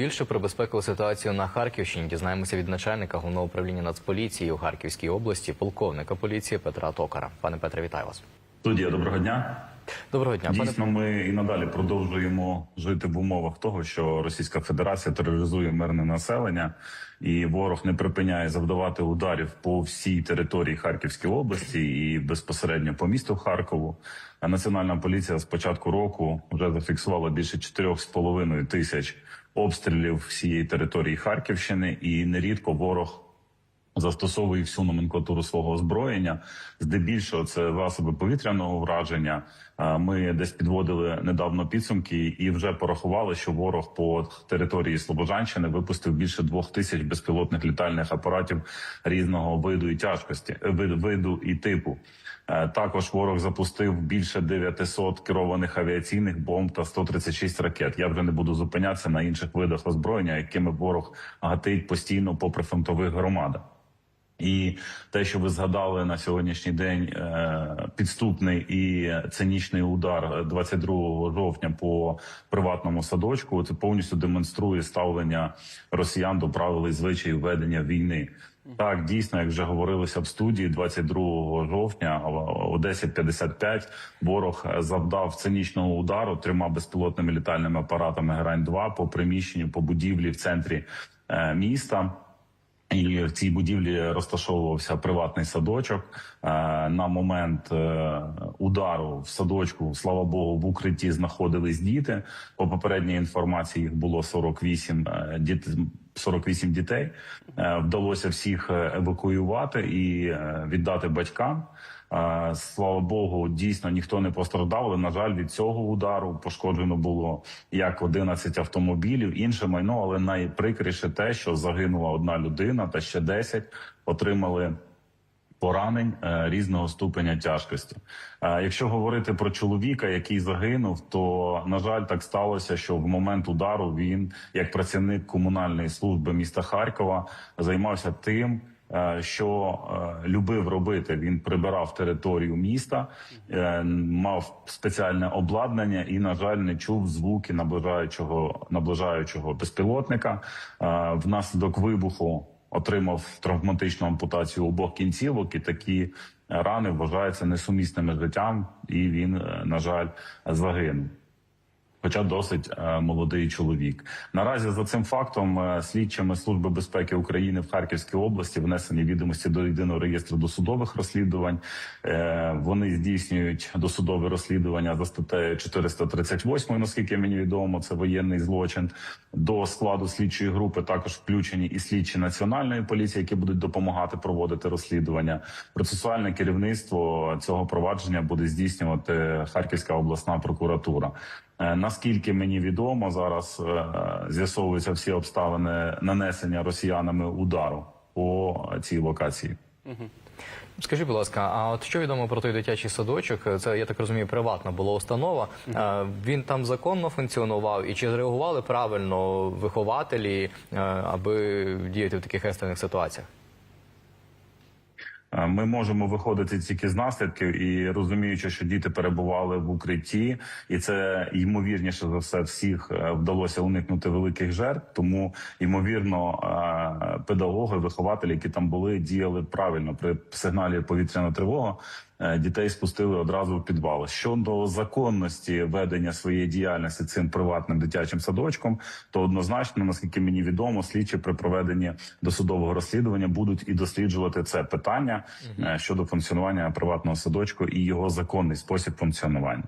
більше про безпекову ситуацію на Харківщині дізнаємося від начальника головного управління Нацполіції у Харківській області, полковника поліції Петра Токара. Пане Петре, вітаю вас. Студія, доброго дня. Доброго дня, пане ми і надалі продовжуємо жити в умовах того, що Російська Федерація тероризує мирне населення, і ворог не припиняє завдавати ударів по всій території Харківської області і безпосередньо по місту Харкову. А Національна поліція з початку року вже зафіксувала більше 4,5 тисяч обстрілів всієї території Харківщини, і нерідко ворог застосовує всю номенклатуру свого озброєння. Здебільшого це засоби повітряного враження. Ми десь підводили недавно підсумки і вже порахували, що ворог по території Слобожанщини випустив більше двох тисяч безпілотних літальних апаратів різного виду і тяжкості е, виду і типу. Е, Також ворог запустив більше 900 керованих авіаційних бомб та 136 ракет. Я вже не буду зупинятися на інших видах озброєння, якими ворог гатить постійно по прифронтових громадах. І те, що ви згадали на сьогоднішній день, е, підступний і цинічний удар 22 жовтня по приватному садочку, це повністю демонструє ставлення росіян до правил і звичаїв ведення війни. Так, дійсно, як вже говорилося в студії, 22 жовтня о 10.55 ворог завдав цинічного удару трьома безпілотними літальними апаратами Герань 2 по приміщенню по будівлі в центрі е, міста. І в цій будівлі розташовувався приватний садочок. Е, На момент е, удару в садочку, слава Богу, в укритті знаходились діти. По попередній інформації їх було 48 дітей діт... 48 дітей. Е, Вдалося всіх е, евакуювати і е, віддати батькам. Слава Богу, дійсно ніхто не постраждав. Але на жаль, від цього удару пошкоджено було як 11 автомобілів, інше майно. Але найприкріше те, що загинула одна людина, та ще 10 отримали поранень е, різного ступеня тяжкості. Е, Якщо говорити про чоловіка, який загинув, то на жаль, так сталося, що в момент удару він, як працівник комунальної служби міста Харкова, займався тим. е, Що любив робити, він прибирав територію міста, мав спеціальне обладнання і, на жаль, не чув звуки наближаючого наближаючого безпілотника. Внаслідок вибуху отримав травматичну ампутацію обох кінцівок, і такі рани вважаються несумісними життям, і він, е, на жаль, загинув. Хоча досить е, молодий чоловік. Наразі за цим фактом е, слідчими Служби безпеки України в Харківській області внесені відомості до єдиного реєстру досудових розслідувань. Е, вони здійснюють досудове розслідування за статтею 438, наскільки мені відомо, це воєнний злочин. До складу слідчої групи також включені і слідчі національної поліції, які будуть допомагати проводити розслідування. Процесуальне керівництво цього провадження буде здійснювати Харківська обласна прокуратура. Е, Наскільки мені відомо, зараз е, з'ясовуються всі обставини нанесення росіянами удару по цій локації. Скажіть, будь ласка, а от що відомо про той дитячий садочок? Це я так розумію, приватна була установа. Е, Він там законно функціонував, і чи зреагували правильно вихователі, е, аби діяти в таких екстрених ситуаціях? Е, Ми можемо виходити тільки з наслідків і розуміючи, що діти перебували в укритті, і це ймовірніше за все всіх е, вдалося уникнути великих жертв. Тому ймовірно, е, педагоги, вихователі, які там були, діяли правильно при сигналі повітряна тривога. Е, Дітей спустили одразу в підвал. Щодо законності ведення своєї діяльності цим приватним дитячим садочком, то однозначно, наскільки мені відомо, слідчі при проведенні досудового розслідування будуть і досліджувати це питання е, щодо функціонування приватного садочку і його законний спосіб функціонування.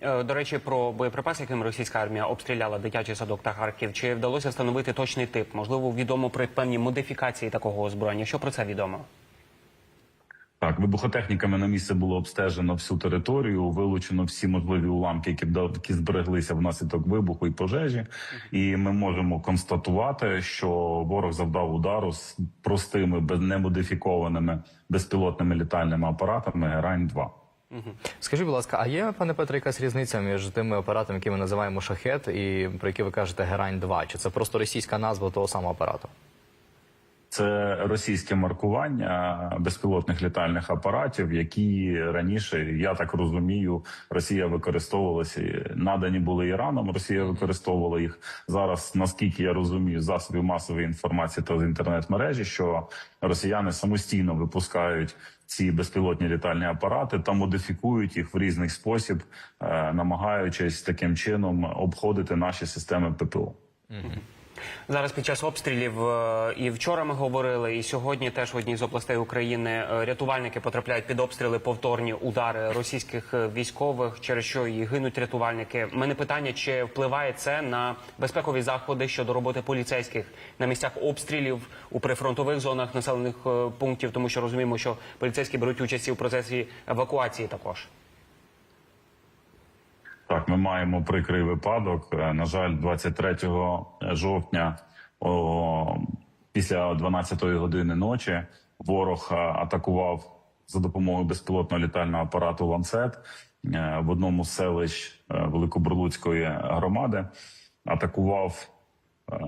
Е, До речі, про боєприпас, яким російська армія обстріляла дитячий садок та Харків. Чи вдалося встановити точний тип? Можливо, відомо про певні модифікації такого озброєння. Що про це відомо? Так, вибухотехніками на місце було обстежено всю територію, вилучено всі можливі уламки, які які збереглися внаслідок вибуху і пожежі. І ми можемо констатувати, що ворог завдав удару з простими, немодифікованими безпілотними літальними апаратами Герань 2 Скажіть, будь ласка, а є, пане Петре, якась різниця між тими апаратами, які ми називаємо шахет, і про які ви кажете Герань 2 Чи це просто російська назва того самого апарату? Це російське маркування безпілотних літальних апаратів, які раніше, я так розумію, Росія використовувалася. Надані були Іраном. Росія використовувала їх зараз. Наскільки я розумію, засобів масової інформації та з інтернет-мережі, що росіяни самостійно випускають ці безпілотні літальні апарати та модифікують їх в різний спосіб, е, намагаючись таким чином обходити наші системи ППО. Зараз під час обстрілів е, і вчора ми говорили, і сьогодні теж в одній з областей України е, рятувальники потрапляють під обстріли повторні удари російських е, військових, через що і гинуть рятувальники. Мене питання, чи впливає це на безпекові заходи щодо роботи поліцейських на місцях обстрілів у прифронтових зонах населених пунктів, тому що розуміємо, що поліцейські беруть участь у процесі евакуації також. Так, ми маємо прикрий випадок. Е, На жаль, 23 жовтня о, після 12-ї години ночі ворог е, атакував за допомогою безпілотного літального апарату ланцет е, в одному з селищ Великобрлуцької громади. Атакував е,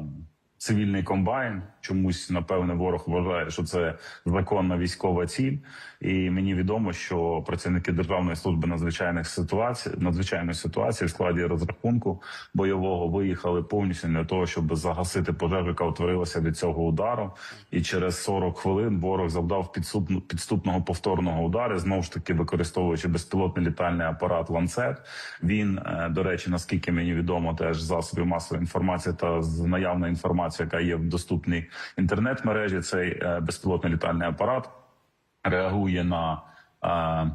цивільний комбайн. Чомусь напевне ворог вважає, що це законна військова ціль. І мені відомо, що працівники Державної служби надзвичайних ситуацій надзвичайної ситуації в складі розрахунку бойового виїхали повністю для того, щоб загасити пожежу, яка утворилася від цього удару. І через 40 хвилин ворог завдав підступну- підступного повторного удару, знову ж таки використовуючи безпілотний літальний апарат ланцет. Він, е, до речі, наскільки мені відомо, теж засобів масової інформації та з наявної інформації, яка є в доступній інтернет-мережі, цей е, безпілотний літальний апарат реагує на, е,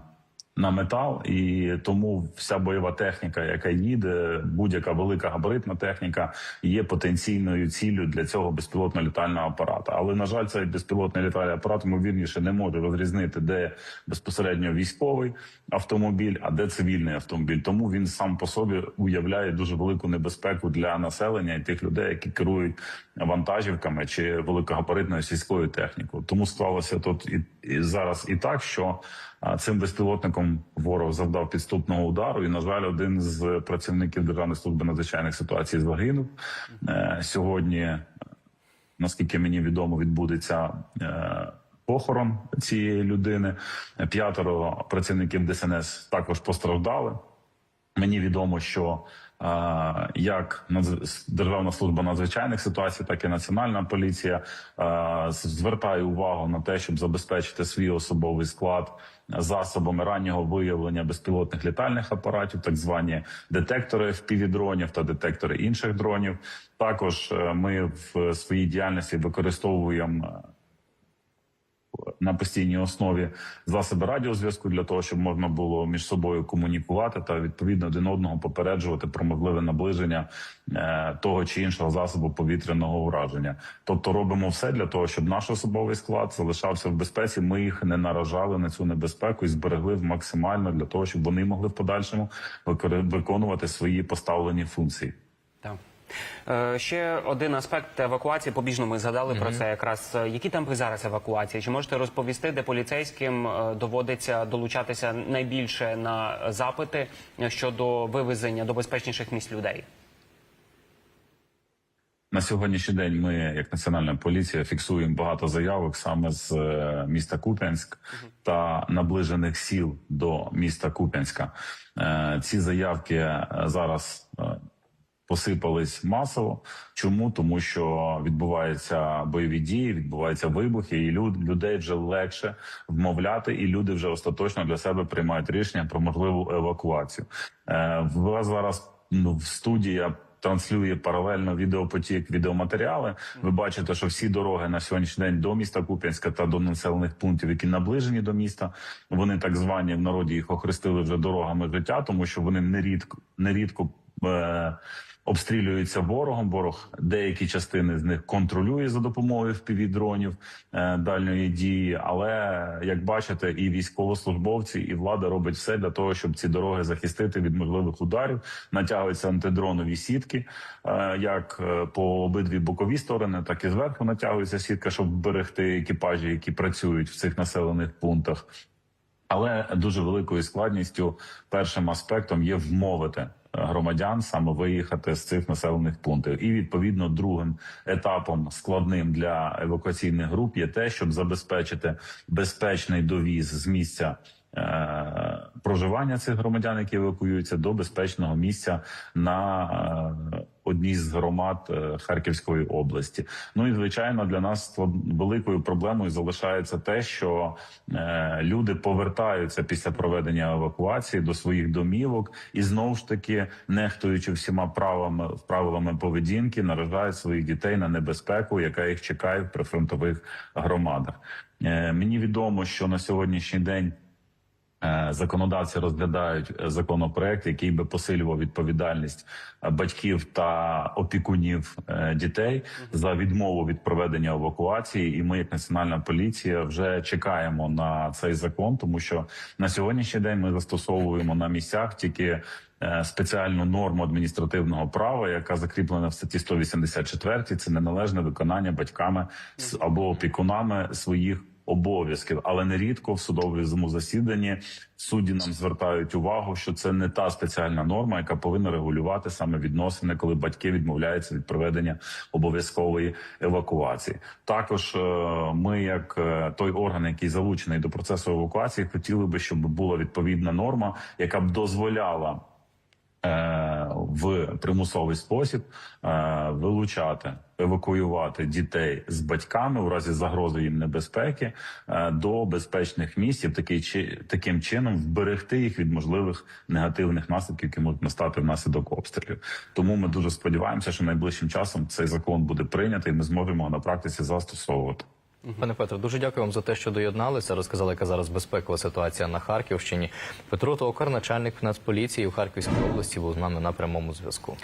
на метал, і тому вся бойова техніка, яка їде, будь-яка велика габаритна техніка, є потенційною ціллю для цього безпілотного літального апарата. Але на жаль, цей безпілотний літальний апарат ймовірніше не може розрізнити, де безпосередньо військовий автомобіль, а де цивільний автомобіль. Тому він сам по собі уявляє дуже велику небезпеку для населення і тих людей, які керують вантажівками чи великогабаритною сільською технікою. Тому склалося тут і, і зараз і так, що цим безпілотником ворог завдав підступного удару. І на жаль, один з працівників Державної служби надзвичайних ситуацій загинув Е, сьогодні. Наскільки мені відомо, відбудеться е, похорон цієї людини. П'ятеро працівників ДСНС також постраждали. Мені відомо, що е, як Державна служба надзвичайних ситуацій, так і Національна поліція звертає увагу на те, щоб забезпечити свій особовий склад засобами раннього виявлення безпілотних літальних апаратів, так звані детектори FPV-дронів та детектори інших дронів. Також е, ми в своїй діяльності використовуємо на постійній основі засоби радіозв'язку для того, щоб можна було між собою комунікувати та відповідно один одного попереджувати про можливе наближення е, того чи іншого засобу повітряного ураження. Тобто робимо все для того, щоб наш особовий склад залишався в безпеці. Ми їх не наражали на цю небезпеку і зберегли максимально для того, щоб вони могли в подальшому виконувати свої поставлені функції. Так. Е, ще один аспект евакуації. Побіжно ми згадали про це якраз. Е, Які темпи зараз евакуації? Чи можете розповісти, де поліцейським е, доводиться долучатися найбільше на запити щодо вивезення до безпечніших місць людей? На сьогоднішній день ми, як національна поліція, фіксуємо багато заявок саме з міста Куп'янськ та наближених сіл до міста Куп'янська. Ці заявки зараз посипались масово. Чому? Тому що відбуваються бойові дії, відбуваються вибухи, і люд, людей вже легше вмовляти, і люди вже остаточно для себе приймають рішення про можливу евакуацію. Е, В вас зараз ну, в студії транслює паралельно відеопотік, відеоматеріали. Ви бачите, що всі дороги на сьогоднішній день до міста Куп'янська та до населених пунктів, які наближені до міста, вони так звані в народі їх охрестили вже дорогами життя, тому що вони нерідко нерідко. Е- Обстрілюються ворогом. Ворог деякі частини з них контролює за допомогою впівдронів е, дальньої дії. Але як бачите, і військовослужбовці, і влада робить все для того, щоб ці дороги захистити від можливих ударів. Натягуються антидронові сітки, е, як по обидві бокові сторони, так і зверху натягується сітка, щоб вберегти екіпажі, які працюють в цих населених пунктах. Але дуже великою складністю першим аспектом є вмовити громадян саме виїхати з цих населених пунктів. І відповідно другим етапом складним для евакуаційних груп є те, щоб забезпечити безпечний довіз з місця. е, Проживання цих громадян, які евакуюються, до безпечного місця на е, одній з громад е, Харківської області. Ну і звичайно, для нас великою проблемою залишається те, що е, люди повертаються після проведення евакуації до своїх домівок і знову ж таки, нехтуючи всіма правами правилами поведінки, наражають своїх дітей на небезпеку, яка їх чекає в прифронтових громадах. Е, мені відомо, що на сьогоднішній день. Е, Законодавці розглядають е, законопроект, який би посилював відповідальність е, батьків та опікунів дітей за відмову від проведення евакуації. І ми, як національна поліція, вже чекаємо на цей закон, тому що на сьогоднішній день ми застосовуємо на місцях тільки спеціальну норму адміністративного права, яка закріплена в статті 184. Це неналежне виконання батьками або опікунами своїх обов'язків, але нерідко в судовому засіданні судді нам звертають увагу, що це не та спеціальна норма, яка повинна регулювати саме відносини, коли батьки відмовляються від проведення обов'язкової евакуації. Також е, ми, як е, той орган, який залучений до процесу евакуації, хотіли би, щоб була відповідна норма, яка б дозволяла е, в примусовий спосіб вилучати, евакуювати дітей з батьками у разі загрози їм небезпеки е, до безпечних місць, і такий таким чином вберегти їх від можливих негативних наслідків, які можуть настати внаслідок обстрілів. Тому ми дуже сподіваємося, що найближчим часом цей закон буде прийнятий. і Ми зможемо на практиці застосовувати. Пане Петро, дуже дякую вам за те, що доєдналися. Розказали, яка зараз безпекова ситуація на Харківщині. Петро Токар, начальник Нацполіції у Харківській області, був з нами на прямому зв'язку.